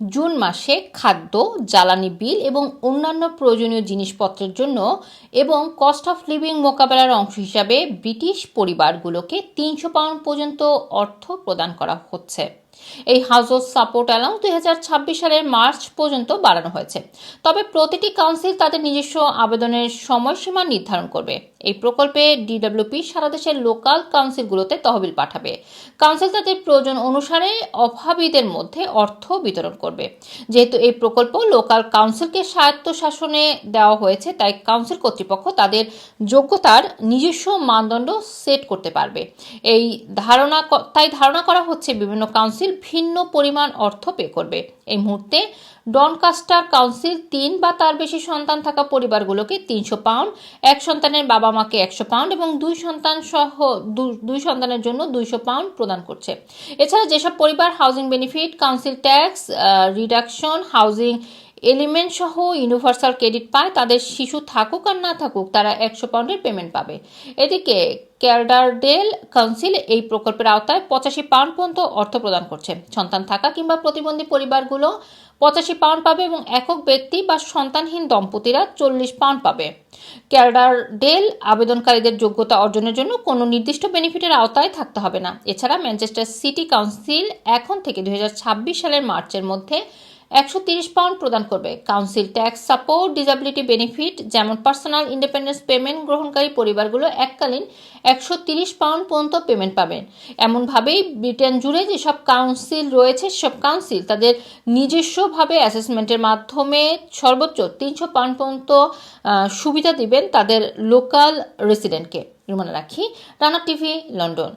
June মাসে খাদ্য, জ্বালানি বিল এবং অন্যান্য প্রয়োজনীয় জিনিসপত্রের জন্য এবং কস্ট অফ লিভিং মোকাবেলার অংশ হিসাবে ব্রিটিশ পরিবারগুলোকে তিনশো পাউন্ড পর্যন্ত অর্থ প্রদান করা হচ্ছে। এই হাউস সাপোর্ট অ্যালাউন্স দুই হাজার ছাব্বিশ সালের মার্চ পর্যন্ত বাড়ানো হয়েছে। তবে প্রতিটি কাউন্সিল তাদের নিজস্ব আবেদনের সময়সীমা নির্ধারণ করবে। এই প্রকল্পে ডিডব্লিউপি সারা দেশের লোকাল কাউন্সিলগুলোতে তহবিল পাঠাবে। কাউন্সিল তাদের প্রয়োজন অনুসারে অভাবীদের মধ্যে অর্থ বিতরণ করবে। যেহেতু এই প্রকল্প লোকাল কাউন্সিলকে স্বায়ত্তশাসনে দেওয়া হয়েছে, তাই কাউন্সিল কর্তৃপক্ষ তাদের যোগ্যতার নিজস্ব মানদণ্ড সেট করতে পারবে। এই ধারণা তাই ধারণা করা হচ্ছে বিভিন্ন কাউন্সিল ভিন্ন পরিমাণ অর্থ পে করবে। এই মুহূর্তে ডনকাস্টার কাউন্সিল তিন বা তার বেশি সন্তান থাকা পরিবারগুলোকে তিনশো পাউন্ড, এক সন্তানের বাবা মাকে একশো পাউন্ড এবং দুই সন্তান সহ দুই সন্তানের জন্য দুইশো পাউন্ড প্রদান করছে। এছাড়া যেসব পরিবার housing benefit council tax reduction housing element সহ ইউনিভার্সাল ক্রেডিট পায়, তাদের শিশু থাকুক আর না থাকুক, তারা একশো পাউন্ডের পেমেন্ট পাবে। এদিকে ক্যারডারডেল কাউন্সিল এই প্রকল্পের আওতায় পঁচাশি পাউন্ড পর্যন্ত অর্থ প্রদান করছে। সন্তান থাকা কিংবা প্রতিবন্ধী পরিবারগুলো পঁচাশি পাউন্ড পাবে এবং একক ব্যক্তি বা সন্তানহীন দম্পতিরা চল্লিশ পাউন্ড পাবে। ক্যারডারডেল আবেদনকারীদের যোগ্যতা অর্জনের জন্য কোনো নির্দিষ্ট বেনিফিটের আওতায় থাকতে হবে না। এছাড়া ম্যানচেস্টার সিটি কাউন্সিল এখন থেকে দুই হাজার ছাব্বিশ সালের মার্চের মধ্যে একশো তিরিশ পাউন্ড প্রদান করবে। Council tax support disability benefit, যেমন পার্সোনাল ইন্ডিপেন্ডেন্স পেমেন্ট গ্রহণকারী পরিবারগুলো এককালীন একশো তিরিশ পাউন্ড পর্যন্ত পেমেন্ট পাবেন। এমনভাবেই ব্রিটেন জুড়ে যেসব কাউন্সিল রয়েছে, সেসব কাউন্সিল তাদের নিজস্বভাবে অ্যাসেসমেন্টের মাধ্যমে সর্বোচ্চ তিনশো পাউন্ড পর্যন্ত সুবিধা দিবেন তাদের লোকাল রেসিডেন্টকে। রুমানা রাখি, রানা টিভি, লন্ডন।